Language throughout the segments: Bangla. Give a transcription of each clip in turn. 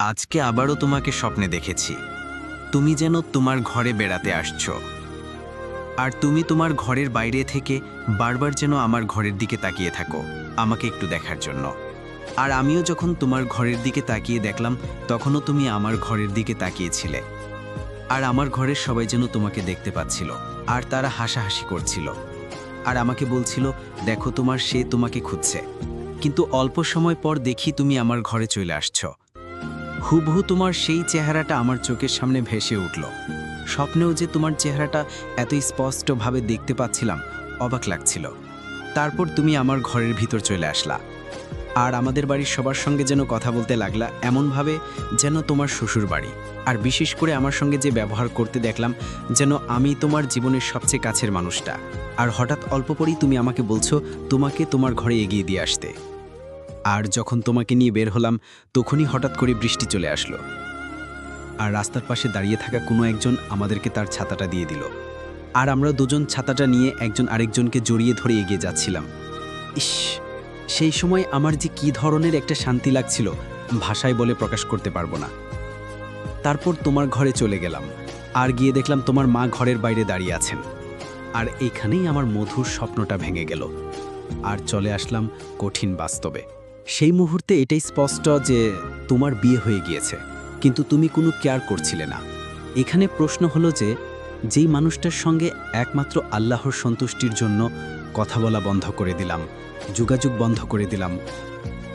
আজকে আবারও তোমাকে স্বপ্নে দেখেছি। তুমি যেন তোমার ঘরে বেড়াতে আসছো। আর তুমি তোমার ঘরের বাইরে থেকে বারবার যেন আমার ঘরের দিকে তাকিয়ে থাকো, আমাকে একটু দেখার জন্য। আর আমিও যখন তোমার ঘরের দিকে তাকিয়ে দেখলাম, তখনও তুমি আমার ঘরের দিকে তাকিয়েছিলে। আর আমার ঘরের সবাই যেন তোমাকে দেখতে পাচ্ছিল, আর তারা হাসাহাসি করছিল। আর আমাকে বলছিল, দেখো তোমার সে তোমাকে খুঁজছে। কিন্তু অল্প সময় পর দেখি তুমি আমার ঘরে চলে আসছো। হুবহু তোমার সেই চেহারাটা আমার চোখের সামনে ভেসে উঠল। স্বপ্নেও যে তোমার চেহারাটা এত স্পষ্টভাবে দেখতে পাচ্ছিলাম, অবাক লাগছিল। তারপর তুমি আমার ঘরের ভিতর চলে আসলা। আর আমাদের বাড়ির সবার সঙ্গে যেন কথা বলতে লাগলা এমনভাবে যেন তোমার শ্বশুর বাড়ি আর বিশেষ করে আমার সঙ্গে যে ব্যবহার করতে দেখলাম যেন আমি তোমার জীবনের সবচেয়ে কাছের মানুষটা। আর হঠাৎ অল্প পরেই তুমি আমাকে বলছো, তোমাকে তোমার ঘরে এগিয়ে দিয়ে আসতে। আর যখন তোমাকে নিয়ে বের হলাম, তখনই হঠাৎ করে বৃষ্টি চলে আসলো। আর রাস্তার পাশে দাঁড়িয়ে থাকা কোনো একজন আমাদেরকে তার ছাতাটা দিয়ে দিল। আর আমরা দুজন ছাতাটা নিয়ে একজন আরেকজনকে জড়িয়ে ধরে এগিয়ে যাচ্ছিলাম। ইস, সেই সময় আমার যে কি ধরনের একটা শান্তি লাগছিল, ভাষায় বলে প্রকাশ করতে পারব না। তারপর তোমার ঘরে চলে গেলাম, আর গিয়ে দেখলাম তোমার মা ঘরের বাইরে দাঁড়িয়ে আছেন। আর এইখানেই আমার মধুর স্বপ্নটা ভেঙে গেল। আর চলে আসলাম কঠিন বাস্তবে। সেই মুহূর্তে এটাই স্পষ্ট যে তোমার বিয়ে হয়ে গিয়েছে। কিন্তু তুমি কোনো কেয়ার করছিলে না। এখানে প্রশ্ন হলো যে, যেই মানুষটার সঙ্গে একমাত্র আল্লাহর সন্তুষ্টির জন্য কথা বলা বন্ধ করে দিলাম, যোগাযোগ বন্ধ করে দিলাম,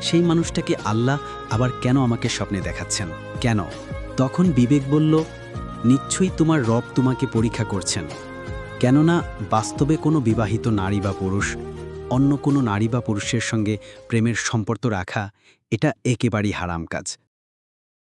সেই মানুষটাকে আল্লাহ আবার কেন আমাকে স্বপ্নে দেখাচ্ছেন? কেন? তখন বিবেক বলল, নিশ্চয়ই তোমার রব তোমাকে পরীক্ষা করছেন। কেননা বাস্তবে কোনো বিবাহিত নারী বা পুরুষ অন্য কোনো নারী বা পুরুষের সঙ্গে প্রেমের সম্পর্ক রাখা এটা একেবারেই হারাম কাজ।